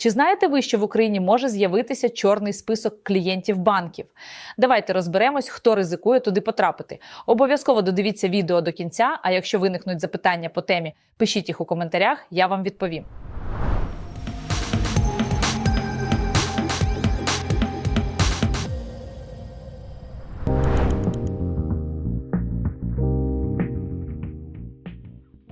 Чи знаєте ви, що в Україні може з'явитися чорний список клієнтів банків? Давайте розберемось, хто ризикує туди потрапити. Обов'язково додивіться відео до кінця. А якщо виникнуть запитання по темі, пишіть їх у коментарях, я вам відповім.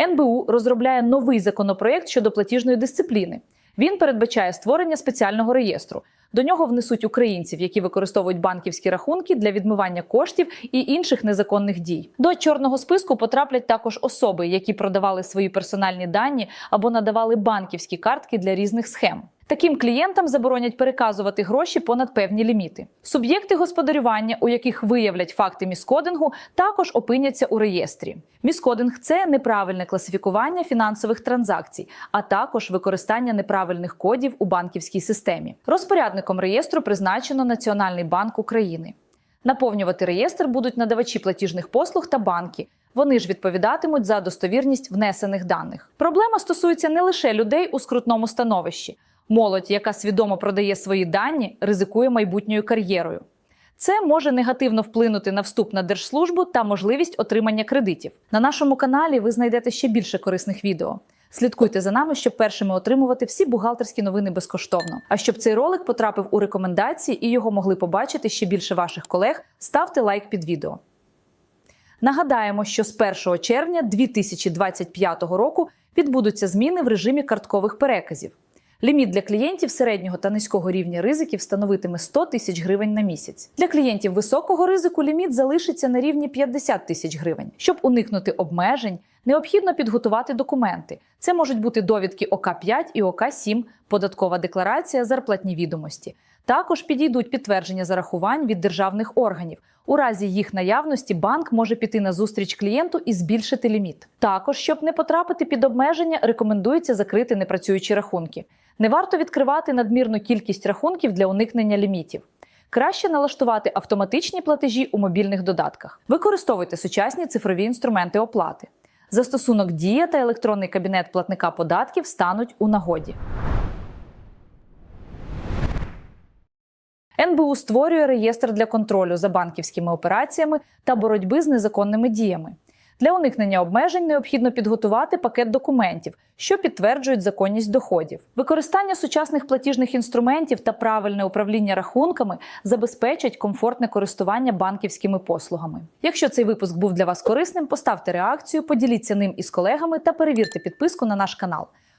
НБУ розробляє новий законопроєкт щодо платіжної дисципліни. Він передбачає створення спеціального реєстру. До нього внесуть українців, які використовують банківські рахунки для відмивання коштів і інших незаконних дій. До чорного списку потраплять також особи, які продавали свої персональні дані або надавали банківські картки для різних схем. Таким клієнтам заборонять переказувати гроші понад певні ліміти. Суб'єкти господарювання, у яких виявлять факти міскодингу, також опиняться у реєстрі. Міскодинг це неправильне класифікування фінансових транзакцій, а також використання неправильних кодів у банківській системі. Розпорядником реєстру призначено Національний банк України. Наповнювати реєстр будуть надавачі платіжних послуг та банки. Вони ж відповідатимуть за достовірність внесених даних. Проблема стосується не лише людей у скрутному становищі. Молодь, яка свідомо продає свої дані, ризикує майбутньою кар'єрою. Це може негативно вплинути на вступ на держслужбу та можливість отримання кредитів. На нашому каналі ви знайдете ще більше корисних відео. Слідкуйте за нами, щоб першими отримувати всі бухгалтерські новини безкоштовно. А щоб цей ролик потрапив у рекомендації і його могли побачити ще більше ваших колег, ставте лайк під відео. Нагадаємо, що з 1 червня 2025 року відбудуться зміни в режимі карткових переказів. Ліміт для клієнтів середнього та низького рівня ризиків становитиме 100 тисяч гривень на місяць. Для клієнтів високого ризику ліміт залишиться на рівні 50 тисяч гривень. Щоб уникнути обмежень, необхідно підготувати документи. Це можуть бути довідки ОК-5 і ОК-7, податкова декларація, зарплатні відомості. Також підійдуть підтвердження зарахувань від державних органів. У разі їх наявності банк може піти на зустріч клієнту і збільшити ліміт. Також, щоб не потрапити під обмеження, рекомендується закрити непрацюючі рахунки. Не варто відкривати надмірну кількість рахунків для уникнення лімітів. Краще налаштувати автоматичні платежі у мобільних додатках. Використовуйте сучасні цифрові інструменти оплати. Застосунок Дія та електронний кабінет платника податків стануть у нагоді. НБУ створює реєстр для контролю за банківськими операціями та боротьби з незаконними діями. Для уникнення обмежень необхідно підготувати пакет документів, що підтверджують законність доходів. Використання сучасних платіжних інструментів та правильне управління рахунками забезпечать комфортне користування банківськими послугами. Якщо цей випуск був для вас корисним, поставте реакцію, поділіться ним із колегами та перевірте підписку на наш канал.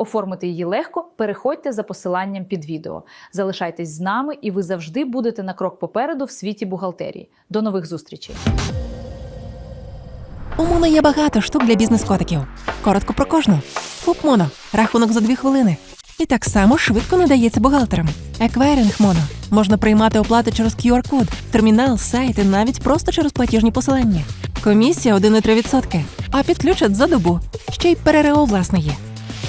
Оформити її легко, переходьте за посиланням під відео. Залишайтесь з нами, і ви завжди будете на крок попереду в світі бухгалтерії. До нових зустрічей! У Моно є багато штук для бізнес-котиків. Коротко про кожну. ФУП Моно. Рахунок за дві хвилини. І так само швидко надається бухгалтерам. Еквайринг Моно. Можна приймати оплати через QR-код, термінал, сайт і навіть просто через платіжні посилання. Комісія 1,3%. А підключать за добу. Ще й ПРРО власне є.